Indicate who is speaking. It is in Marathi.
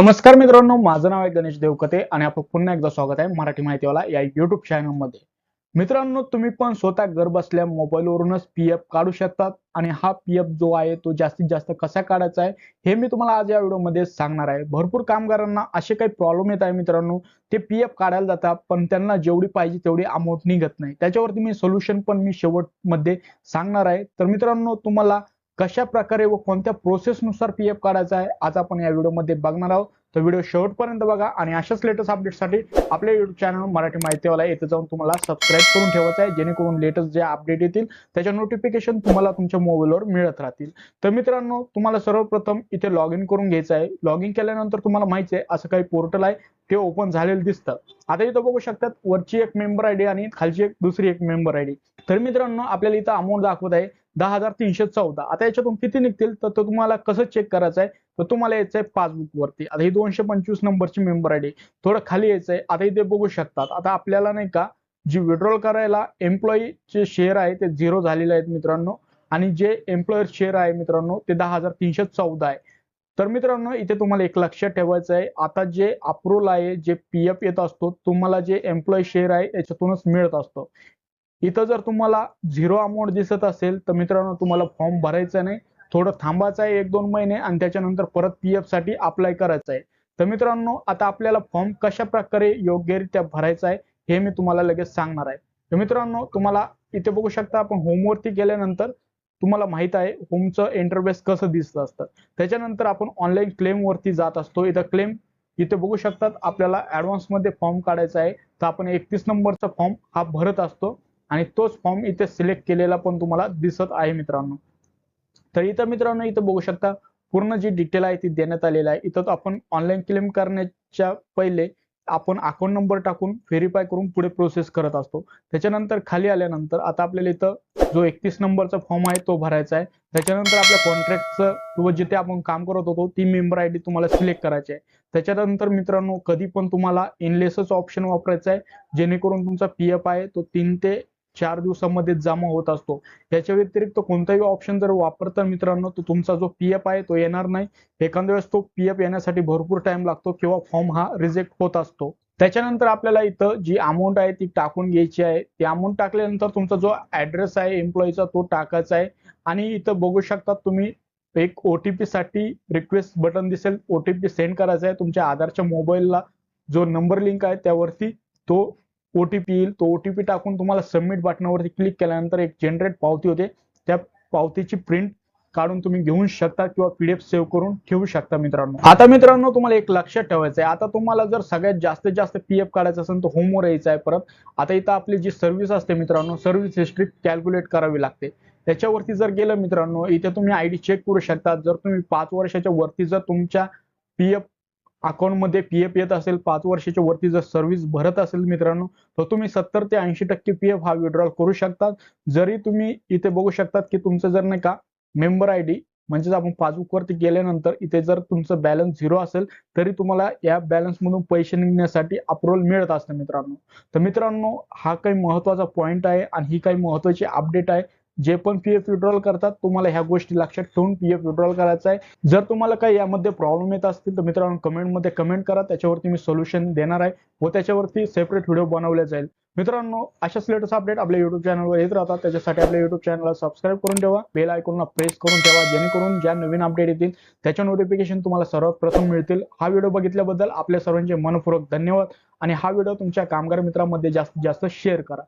Speaker 1: नमस्कार मित्रांनो माझं नाव आहे गणेश देवकते आणि आपलं पुन्हा एकदा स्वागत आहे मराठी माहितीवाला या युट्यूब चॅनलमध्ये मित्रांनो तुम्ही पण स्वतः घर बसल्या मोबाईलवरूनच पी एफ काढू शकतात आणि हा पी एफ जो आहे तो जास्तीत जास्त कसा काढायचा आहे हे मी तुम्हाला आज या व्हिडिओमध्ये सांगणार आहे. भरपूर कामगारांना असे काही प्रॉब्लेम येत आहे मित्रांनो ते पी एफ काढायला जातात पण त्यांना जेवढी पाहिजे तेवढी अमाऊंट निघत नाही. त्याच्यावरती मी सोल्युशन पण मी शेवटमध्ये सांगणार आहे. तर मित्रांनो तुम्हाला कशा प्रकारे व कोणत्या प्रोसेसनुसार पी एफ काढायचा आहे आज आपण या व्हिडिओमध्ये बघणार आहोत. तर व्हिडिओ शेवटपर्यंत बघा आणि अशाच लेटेस्ट अपडेटसाठी आपल्या युट्यूब चॅनल मराठी माहितीवाला येथे जाऊन तुम्हाला सबस्क्राईब करून ठेवायचं आहे जेणेकरून लेटेस्ट जे अपडेट येतील त्याच्या नोटिफिकेशन तुम्हाला तुमच्या मोबाईलवर मिळत राहतील. तर मित्रांनो तुम्हाला सर्वप्रथम इथे लॉग इन करून घ्यायचं आहे. लॉग इन केल्यानंतर तुम्हाला माहिती आहे असं काही पोर्टल आहे ते ओपन झालेलं दिसतं. आता इथं बघू शकतात वरची एक मेंबर आयडी आणि खालची एक दुसरी एक मेंबर आयडी तर मित्रांनो आपल्याला इथं अमाऊंट दाखवत आहे दहा हजार तीनशे चौदा. आता याच्यातून किती निघतील? तर तो तुम्हाला कसं चेक करायचं आहे तर तुम्हाला यायचं आहे पासबुक वरती. आता ही दोनशे पंचवीस नंबरची मेंबर आयडी थोडं खाली यायचं आहे आता इथे बघू शकतात. आता आपल्याला नाही का जी विड्रॉल करायला एम्प्लॉईचे शेअर आहे ते झिरो झालेले आहेत मित्रांनो. आणि जे एम्प्लॉयर शेअर आहे मित्रांनो ते दहा हजार तीनशे चौदा आहे. तर मित्रांनो इथे तुम्हाला एक लक्षात ठेवायचं आहे. आता जे अप्रूवल आहे जे पी एफ येत असतो तुम्हाला जे एम्प्लॉई शेअर आहे याच्यातूनच मिळत असतो. इथं जर तुम्हाला झिरो अमाऊंट दिसत असेल तर मित्रांनो तुम्हाला फॉर्म भरायचा नाही. थोडं थांबायचं आहे एक दोन महिने आणि त्याच्यानंतर परत पी एफसाठी अप्लाय करायचं आहे. तर मित्रांनो आता आपल्याला फॉर्म कशा प्रकारे योग्यरित्या भरायचा आहे हे मी तुम्हाला लगेच सांगणार आहे. तर मित्रांनो तुम्हाला इथे बघू शकता आपण होमवरती गेल्यानंतर तुम्हाला माहीत आहे होमचं इंटरफेस कसं दिसत असतं. त्याच्यानंतर आपण ऑनलाईन क्लेम वरती जात असतो. इथं क्लेम इथे बघू शकतात आपल्याला ऍडव्हान्समध्ये फॉर्म काढायचा आहे. तर आपण एकतीस नंबरचा फॉर्म हा भरत असतो. आणि तोच फॉर्म इथे सिलेक्ट केलेला पण तुम्हाला दिसत आहे मित्रांनो. तर इथं मित्रांनो इथं बघू शकता पूर्ण जी डिटेल आहे ती देण्यात आलेली आहे. इथं आपण ऑनलाईन क्लेम करण्याच्या पहिले आपण अकाउंट नंबर टाकून व्हेरीफाय करून पुढे प्रोसेस करत असतो. त्याच्यानंतर खाली आल्यानंतर आता आपल्याला इथं जो एकतीस नंबरचा फॉर्म आहे तो भरायचा आहे. त्याच्यानंतर आपल्या कॉन्ट्रॅक्टचं किंवा जिथे आपण काम करत होतो ती मेंबर आय डी तुम्हाला सिलेक्ट करायची आहे. त्याच्यानंतर मित्रांनो कधी पण तुम्हाला इनलेसच ऑप्शन वापरायचा आहे. जेणेकरून तुमचा पी एफ आहे तो तीन ते चार दिवसामध्ये जमा होत असतो. याच्या व्यतिरिक्त कोणताही ऑप्शन जर वापरता मित्रांनो तर तुमचा जो पी एफ आहे तो येणार नाही. एखाद्या वेळेस तो पी एफ येण्यासाठी भरपूर टाइम लागतो किंवा फॉर्म हा रिजेक्ट होत असतो. त्याच्यानंतर आपल्याला इथं जी अमाऊंट आहे ती टाकून घ्यायची आहे. ती अमाऊंट टाकल्यानंतर तुमचा जो ऍड्रेस आहे एम्प्लॉईचा तो टाकायचा आहे. आणि इथं बघू शकता तुम्ही एक ओटीपी साठी रिक्वेस्ट बटन दिसेल. ओटीपी सेंड करायचा आहे. तुमच्या आधारच्या मोबाईलला जो नंबर लिंक आहे त्यावरती तो ओटीपी येईल. तो ओटीपी टाकून तुम्हाला सबमिट बटनावरती क्लिक केल्यानंतर एक जनरेट पावती होते. त्या पावतीची प्रिंट काढून तुम्ही घेऊ शकता किंवा पीडीएफ सेव्ह करून ठेवू शकता मित्रांनो. आता मित्रांनो तुम्हाला एक लक्षात ठेवायचं आहे आता तुम्हाला जर सगळ्यात जास्तीत जास्त पीएफ काढायचं असेल तर होमवर यायचं आहे परत. आता इथं आपली जी सर्व्हिस असते मित्रांनो सर्व्हिस हिस्ट्री कॅल्क्युलेट करावी लागते. त्याच्यावरती जर गेलं मित्रांनो इथे तुम्ही आयडी चेक करू शकता. जर तुम्ही पाच वर्षाच्या वरती जर तुमच्या पीएफ अकाउंटमध्ये पी एफ येत असेल पाच वर्षाच्या वरती जर सर्व्हिस भरत असेल मित्रांनो तर तुम्ही सत्तर ते ऐंशी टक्के पी एफ हा विड्रॉल करू शकतात. जरी तुम्ही इथे बघू शकतात की तुमचं जर नाही का मेंबर आय डी म्हणजेच आपण पासबुक वरती गेल्यानंतर इथे जर तुमचं बॅलन्स झिरो असेल तरी तुम्हाला या बॅलन्स मधून पैसे निघण्यासाठी अप्रुव्हल मिळत असतं मित्रांनो. तर मित्रांनो हा काही महत्त्वाचा पॉईंट आहे आणि ही काही महत्वाची अपडेट आहे. जे पण पी एफ विड्रॉल करतात तुम्हाला ह्या गोष्टी लक्षात ठेवून पी एफ विड्रॉल करायचा आहे. जर तुम्हाला काही यामध्ये प्रॉब्लेम येत असतील तर मित्रांनो कमेंटमध्ये कमेंट करा. त्याच्यावरती मी सोल्युशन देणार आहे व त्याच्यावरती सेपरेट व्हिडिओ बनवले जाईल. मित्रांनो अशाच लेटेस्ट अपडेट आपल्या युट्यूब चॅनलवर येत राहतात. त्याच्यासाठी आपल्या युट्यूब चॅनलला सबस्क्राईब करून ठेवा. बेल आयकॉनला प्रेस करून ठेवा. जेणेकरून ज्या नवीन अपडेट येतील त्याच्या नोटिफिकेशन तुम्हाला सर्वात प्रथम मिळतील. हा व्हिडिओ बघितल्याबद्दल आपल्या सर्वांचे मनपूर्वक धन्यवाद. आणि हा व्हिडिओ तुमच्या कामगार मित्रांमध्ये जास्तीत जास्त शेअर करा.